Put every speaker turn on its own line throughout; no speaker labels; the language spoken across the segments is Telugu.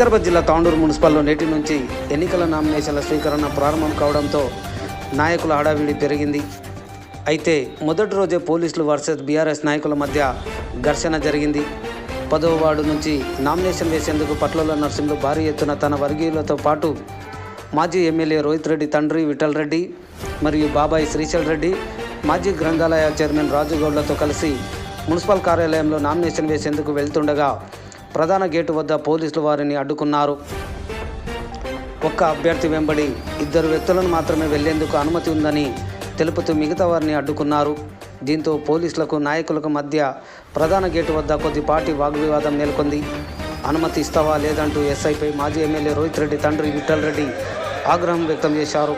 వికారాబాద్ జిల్లా తాండూరు మున్సిపల్లో నేటి నుంచి ఎన్నికల నామినేషన్ల స్వీకరణ ప్రారంభం కావడంతో నాయకుల హడావిడి పెరిగింది. అయితే మొదటి రోజే పోలీసులు వర్సెస్ బీఆర్ఎస్ నాయకుల మధ్య ఘర్షణ జరిగింది. పదవ వార్డు నుంచి నామినేషన్ వేసేందుకు పట్లలో నర్సింహులు భారీ ఎత్తున తన వర్గీయులతో పాటు మాజీ ఎమ్మెల్యే రోహిత్ రెడ్డి తండ్రి విఠల్ రెడ్డి మరియు బాబాయ్ శ్రీశైల్ రెడ్డి మాజీ గ్రంథాలయ చైర్మన్ రాజుగౌడ్లతో కలిసి మున్సిపల్ కార్యాలయంలో నామినేషన్ వేసేందుకు వెళ్తుండగా ప్రధాన గేటు వద్ద పోలీసులు వారిని అడ్డుకున్నారు. ఒక్క అభ్యర్థి వెంబడి ఇద్దరు వ్యక్తులను మాత్రమే వెళ్ళేందుకు అనుమతి ఉందని తెలుపుతూ మిగతా వారిని అడ్డుకున్నారు. దీంతో పోలీసులకు నాయకులకు మధ్య ప్రధాన గేటు వద్ద కొద్దిపాటి వాగ్వివాదం నెలకొంది. అనుమతి ఇస్తావా లేదంటూ ఎస్ఐపై మాజీ ఎమ్మెల్యే రోహిత్ రెడ్డి తండ్రి విఠల్ రెడ్డి ఆగ్రహం వ్యక్తం చేశారు.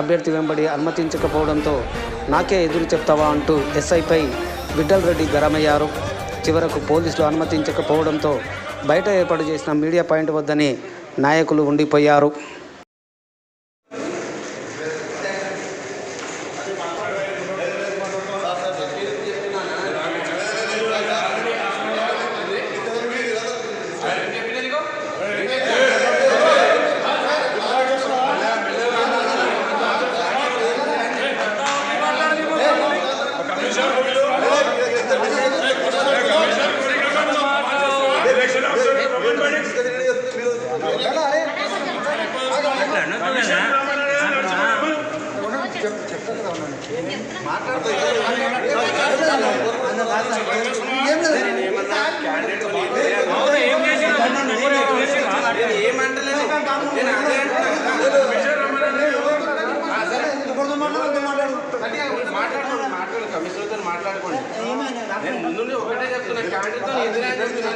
అభ్యర్థి వెంబడి అనుమతించకపోవడంతో నాకే ఎదురు చెప్తావా అంటూ ఎస్ఐపై విఠల్ రెడ్డి గరమయ్యారు. చివరకు పోలీసులు అనుమతించకపోవడంతో బయట ఏర్పాటు చేసిన మీడియా పాయింట్ వద్దనే నాయకులు ఉండిపోయారు.
మాట్లాడుకోండి మాట్లాడు కమిషనర్తో మాట్లాడుకోండి నేను ముందు ఒకటే చెప్తున్నా క్యాండిడేట్తో ఎదురే చెప్తున్నా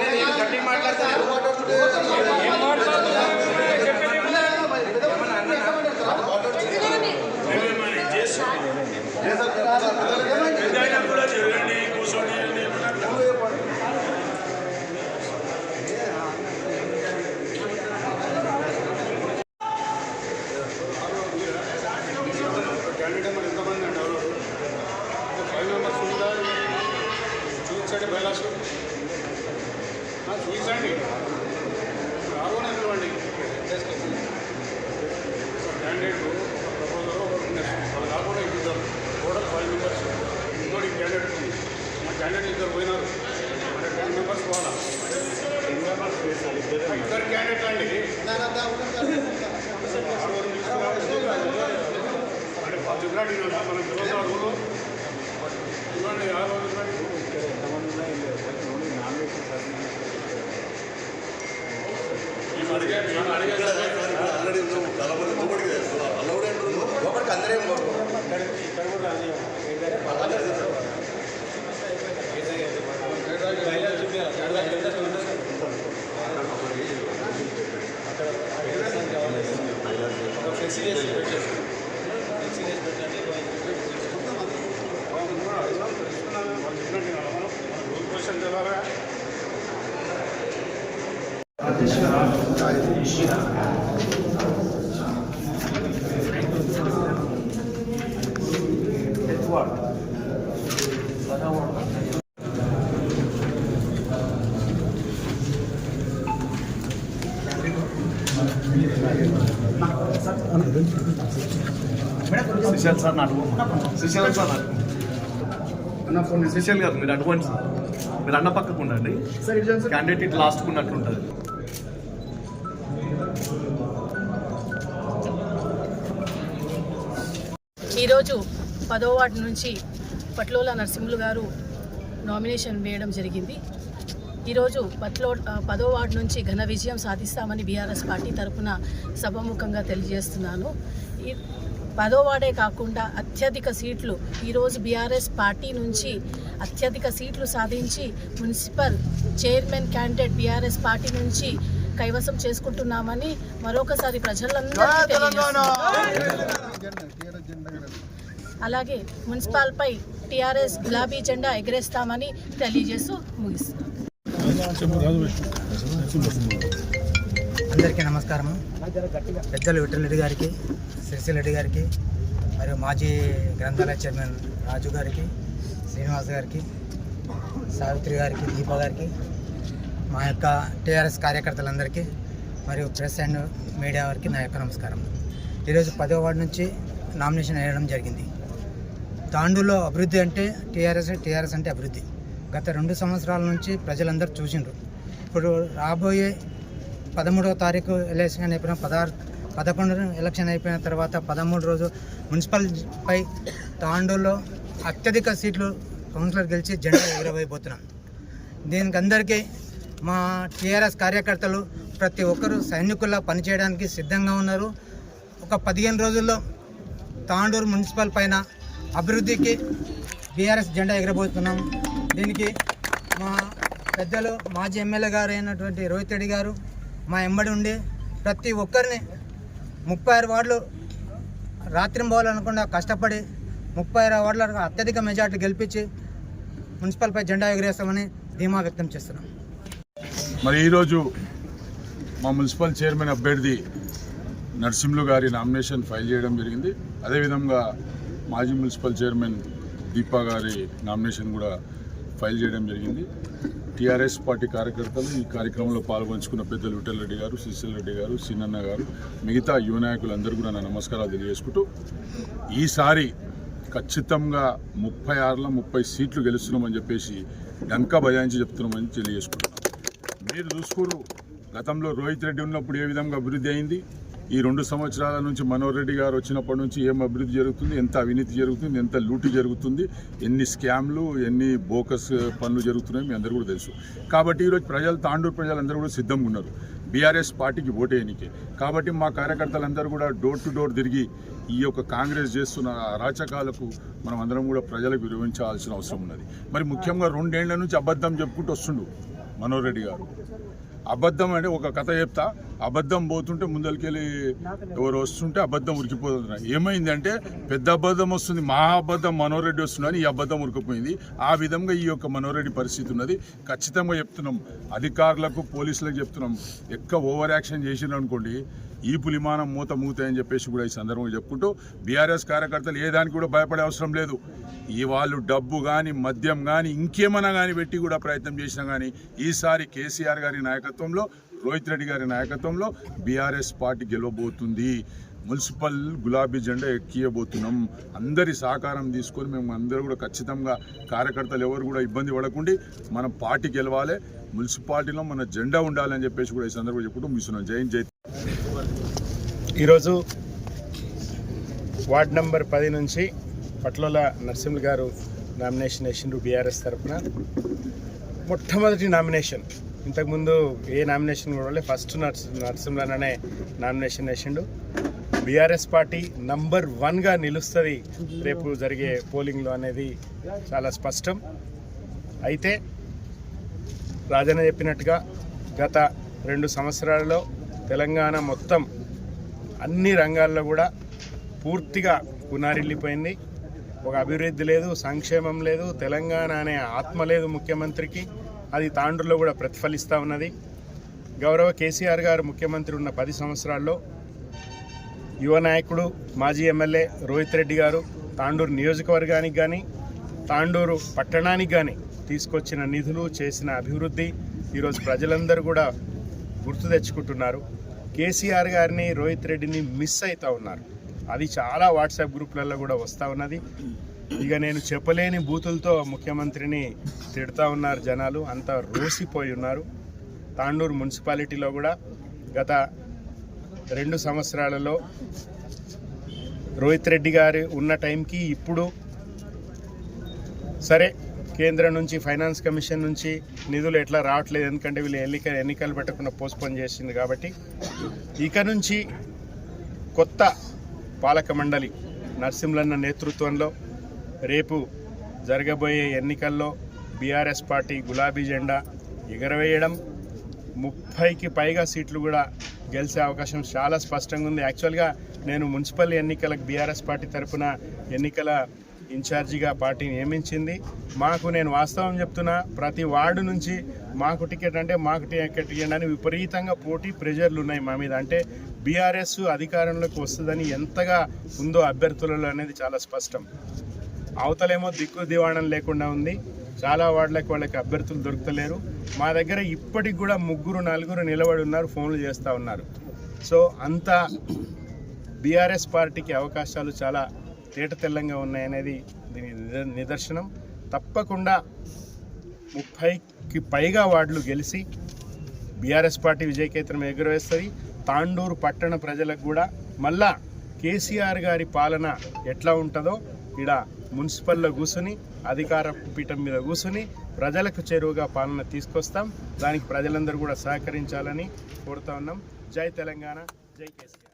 క్యాండిడేట్ ఒక ప్రపోజల్ ఒకటి ఉన్నాయి వాళ్ళు కాకుండా ఇద్దరు టోటల్ ఫైవ్ మెంబర్స్ ఇంకోటి క్యాండిడేట్ ఉంది. మా క్యాండిడేట్ ఇద్దరు పోయినారు. అంటే టెన్ మెంబర్స్ పోవాలా? ఇద్దరు క్యాండిడేట్ అండి. అంటే పది గ్రాండ్ మనం పిల్లలు అడుగులు ఇవ్వండి ఆరు గ్రాండ్ క్వశ్చన్
సుశాల్ సార్ అడుగు. సుశాల్ సార్ అడుగు. అన్న ఫోన్ సుశాల్ గారు మీరు అడ్వాన్స్ మీరు అన్న పక్కకు ఉండండి. క్యాండిడేట్ ఇట్ లాస్ట్ ఉన్నట్టు ఉంటుంది
ఈరోజు పదో వార్డు నుంచి పట్లోల నరసింహులు గారు నామినేషన్ వేయడం జరిగింది. ఈరోజు పట్లో పదో వార్డు నుంచి ఘన విజయం సాధిస్తామని బీఆర్ఎస్ పార్టీ తరఫున సభముఖంగా తెలియజేస్తున్నాను. ఈ పదో వార్డే కాకుండా అత్యధిక సీట్లు ఈరోజు బీఆర్ఎస్ పార్టీ నుంచి అత్యధిక సీట్లు సాధించి municipal chairman candidate BRS party నుంచి కైవసం చేసుకుంటున్నామని మరొకసారి ప్రజలందరికీ తెలియజేస్తున్నాను అలాగే మున్సిపాల్పై టీఆర్ఎస్ గులాబీ జెండా ఎగరేస్తామని తెలియజేస్తూ ముగిస్తున్నాను
అందరికీ నమస్కారం పెద్దలు విఠలరెడ్డి గారికి రెడ్డి గారికి మరియు మాజీ గ్రంథాలయ చైర్మన్ రాజు గారికి శ్రీనివాస్ గారికి సావిత్రి గారికి దీప గారికి మా యొక్క టీఆర్ఎస్ కార్యకర్తలందరికీ మరియు ప్రెస్ అండ్ మీడియా వారికి నా యొక్క నమస్కారం. ఈరోజు పదో వార్డు నుంచి నామినేషన్ వేయడం జరిగింది. తాండూలో అభివృద్ధి అంటే టీఆర్ఎస్ టీఆర్ఎస్ అంటే అభివృద్ధి. గత రెండు సంవత్సరాల నుంచి ప్రజలందరూ చూసిండ్రు. ఇప్పుడు రాబోయే పదమూడవ తారీఖు ఎలక్షన్ అయిపోయిన పదహారు పదకొండు ఎలక్షన్ అయిపోయిన తర్వాత పదమూడు రోజు మున్సిపల్పై తాండూలో అత్యధిక సీట్లు కౌన్సిలర్ గెలిచి జెండా ఎగురవైపోతున్నాం దీనికి అందరికీ మా టీఆర్ఎస్ కార్యకర్తలు ప్రతి ఒక్కరూ సైనికుల్లా పనిచేయడానికి సిద్ధంగా ఉన్నారు. ఒక పదిహేను రోజుల్లో తాండూరు మున్సిపల్ పైన అభివృద్ధికి బీఆర్ఎస్ జెండా ఎగరబోతున్నాం. దీనికి మా పెద్దలు మాజీ ఎమ్మెల్యే గారు అయినటువంటి రోహిత్ రెడ్డి గారు మా ఎంబడి ఉండి ప్రతి ఒక్కరిని ముప్పై ఆరు వార్డులు రాత్రి పోవాలనకుండా కష్టపడి ముప్పై ఆరు వార్డులకు అత్యధిక మెజార్టీ గెలిపించి మున్సిపల్పై జెండా ఎగరేస్తామని ధీమా వ్యక్తం చేస్తున్నాం.
మరి ఈరోజు మా మున్సిపల్ చైర్మన్ అభ్యర్థి నర్సింహులు గారి నామినేషన్ ఫైల్ చేయడం జరిగింది. అదేవిధంగా మాజీ మున్సిపల్ చైర్మన్ దీపా గారి నామినేషన్ కూడా ఫైల్ చేయడం జరిగింది. టీఆర్ఎస్ పార్టీ కార్యకర్తలు ఈ కార్యక్రమంలో పాల్గొంచుకున్న పెద్దలు విఠలరెడ్డి గారు సుశీల్ రెడ్డి గారు సీనన్న గారు మిగతా యువ నాయకులందరూ కూడా నా నమస్కారాలు తెలియజేసుకుంటూ ఈసారి ఖచ్చితంగా ముప్పై ఆరులో ముప్పై సీట్లు గెలుస్తున్నామని చెప్పేసి డంకా బజాయించి చెప్తున్నామని తెలియజేసుకుంటున్నాం. మీరు చూసుకోరు గతంలో రోహిత్ రెడ్డి ఉన్నప్పుడు ఏ విధంగా అభివృద్ధి అయింది? ఈ రెండు సంవత్సరాల నుంచి మనోహర్ రెడ్డి గారు వచ్చినప్పటి నుంచి ఏం అభివృద్ధి జరుగుతుంది ఎంత అవినీతి జరుగుతుంది ఎంత లూటి జరుగుతుంది ఎన్ని స్కామ్లు ఎన్ని బోకస్ పనులు జరుగుతున్నాయి మీ అందరూ కూడా తెలుసు. కాబట్టి ఈరోజు ప్రజలు తాండూరు ప్రజలందరూ కూడా సిద్ధంగా ఉన్నారు. బీఆర్ఎస్ పార్టీకి ఓటేయనికే. కాబట్టి మా కార్యకర్తలందరూ కూడా డోర్ టు డోర్ తిరిగి ఈ యొక్క కాంగ్రెస్ చేస్తున్న అరాచకాలకు మనం అందరం కూడా ప్రజలకు విరమించాల్సిన అవసరం ఉన్నది. మరి ముఖ్యంగా రెండేళ్ళ నుంచి అబద్ధం చెప్పుకుంటూ వస్తుండు మనోహర్ రెడ్డి గారు. అబద్ధం అంటే ఒక కథ చెప్తా. అబద్ధం పోతుంటే ముందరికెళ్ళి ఎవరు వస్తుంటే అబద్ధం ఉరికిపోతున్నారు ఏమైందంటే పెద్ద అబద్ధం వస్తుంది మా అబద్ధం మనోరెడ్డి వస్తుందని ఈ అబద్ధం ఉరికిపోయింది. ఆ విధంగా ఈ యొక్క మనోరెడ్డి పరిస్థితి ఉన్నది. ఖచ్చితంగా చెప్తున్నాం అధికారులకు పోలీసులకు చెప్తున్నాం. ఎక్కువ ఓవర్ యాక్షన్ చేసినారు అనుకోండి ఈ పులిమానం మూత మూతాయని చెప్పేసి కూడా ఈ సందర్భంగా చెప్పుకుంటూ బీఆర్ఎస్ కార్యకర్తలు ఏ దానికి కూడా భయపడే అవసరం లేదు. ఈ వాళ్ళు డబ్బు కానీ మద్యం కానీ ఇంకేమైనా కానీ పెట్టి కూడా ప్రయత్నం చేసినా కానీ ఈసారి కేసీఆర్ గారి నాయకత్వంలో రోహిత్ రెడ్డి గారి నాయకత్వంలో బీఆర్ఎస్ పార్టీ గెలవబోతుంది. మున్సిపల్ గులాబీ జెండా ఎక్కియబోతున్నాం. అందరి సహకారం తీసుకొని మేము అందరూ కూడా ఖచ్చితంగా కార్యకర్తలు ఎవరు కూడా ఇబ్బంది పడకుండా మన పార్టీ గెలవాలి. మున్సిపాలిటీలో మన జెండా ఉండాలని చెప్పేసి కూడా ఈ సందర్భంగా చెప్పుకుంటూ ముగిస్తున్నాం. జై జై
ఈరోజు వార్డ్ నంబర్ పది నుంచి పట్లోల నరసింహులు గారు నామినేషన్ వేసిండ్రు బీఆర్ఎస్ తరఫున మొట్టమొదటి నామినేషన్ ఇంతకుముందు ఏ నామినేషన్ కూడా ఫస్ట్ నర్స్ నరసింహులనే నామినేషన్ వేసిండు. బీఆర్ఎస్ పార్టీ నంబర్ వన్గా నిలుస్తుంది. రేపు జరిగే పోలింగ్లో అనేది చాలా స్పష్టం. అయితే రాజన్న చెప్పినట్టుగా గత రెండు సంవత్సరాలలో తెలంగాణ మొత్తం అన్ని రంగాల్లో కూడా పూర్తిగా పునారిల్లిపోయింది ఒక అభివృద్ధి లేదు సంక్షేమం లేదు తెలంగాణ అనే ఆత్మ లేదు ముఖ్యమంత్రికి. అది తాండ్రులో కూడా ప్రతిఫలిస్తూ ఉన్నది. గౌరవ కేసీఆర్ గారు ముఖ్యమంత్రి ఉన్న పది సంవత్సరాల్లో యువ నాయకుడు మాజీ ఎమ్మెల్యే రోహిత్ రెడ్డి గారు తాండూరు నియోజకవర్గానికి కానీ తాండూరు పట్టణానికి కానీ తీసుకొచ్చిన నిధులు చేసిన అభివృద్ధి ఈరోజు ప్రజలందరూ కూడా గుర్తు తెచ్చుకుంటున్నారు. కేసీఆర్ గారిని రోహిత్ రెడ్డిని మిస్ అవుతూ ఉన్నారు. అది చాలా వాట్సాప్ గ్రూప్లలో కూడా వస్తూ ఉన్నది. ఇక నేను చెప్పలేని బూతులతో ముఖ్యమంత్రిని తిడతా ఉన్నారు జనాలు. అంతా రోసిపోయి ఉన్నారు. తాండూరు మున్సిపాలిటీలో కూడా గత రెండు సంవత్సరాలలో రోహిత్ రెడ్డి గారు ఉన్న టైంకి ఇప్పుడు సరే కేంద్రం నుంచి ఫైనాన్స్ కమిషన్ నుంచి నిధులు ఎట్లా రావట్లేదు. ఎందుకంటే వీళ్ళు ఎన్నిక ఎన్నికలు పెట్టకుండా పోస్ట్పోన్ చేసింది కాబట్టి ఇక నుంచి కొత్త పాలక మండలి నరసింహలన్న నేతృత్వంలో రేపు జరగబోయే ఎన్నికల్లో బీఆర్ఎస్ పార్టీ గులాబీ జెండా ఎగరవేయడం ముప్పైకి పైగా సీట్లు కూడా గెలిచే అవకాశం చాలా స్పష్టంగా ఉంది. యాక్చువల్గా నేను మున్సిపల్ ఎన్నికలకు బీఆర్ఎస్ పార్టీ తరఫున ఎన్నికల ఇన్ఛార్జిగా పార్టీ నియమించింది. మాకు నేను వాస్తవం చెప్తున్నా ప్రతి వార్డు నుంచి మాకు టికెట్ అంటే మాకు టికెట్ ఇవ్వడానికి అని విపరీతంగా పోటీ ప్రెజర్లు ఉన్నాయి మా మీద. అంటే బీఆర్ఎస్ అధికారంలోకి వస్తుందని ఎంతగా ఉందో అభ్యర్థులలో అనేది చాలా స్పష్టం. అవతలేమో దిక్కు దివాణం లేకుండా ఉంది. చాలా వార్డులకు వాళ్ళకి అభ్యర్థులు దొరుకుతలేరు. మా దగ్గర ఇప్పటికి కూడా ముగ్గురు నలుగురు నిలబడి ఉన్నారు ఫోన్లు చేస్తూ ఉన్నారు. సో అంత బీఆర్ఎస్ పార్టీకి అవకాశాలు చాలా తేట తెల్లంగా ఉన్నాయనేది దీని నిదర్శనం. తప్పకుండా ముప్పైకి పైగా వార్డులు గెలిచి బీఆర్ఎస్ పార్టీ విజయకేతనం ఎగురవేస్తుంది. తాండూరు పట్టణ ప్రజలకు కూడా మళ్ళా కేసీఆర్ గారి పాలన ఎట్లా ఉంటుందో ఇక్కడ మున్సిపల్లో కూర్చుని అధికార పీఠం మీద కూర్చుని ప్రజలకు చేరువుగా పాలన తీసుకొస్తాం. దానికి ప్రజలందరూ కూడా సహకరించాలని కోరుతా ఉన్నాం. జై తెలంగాణ జై కేసీఆర్.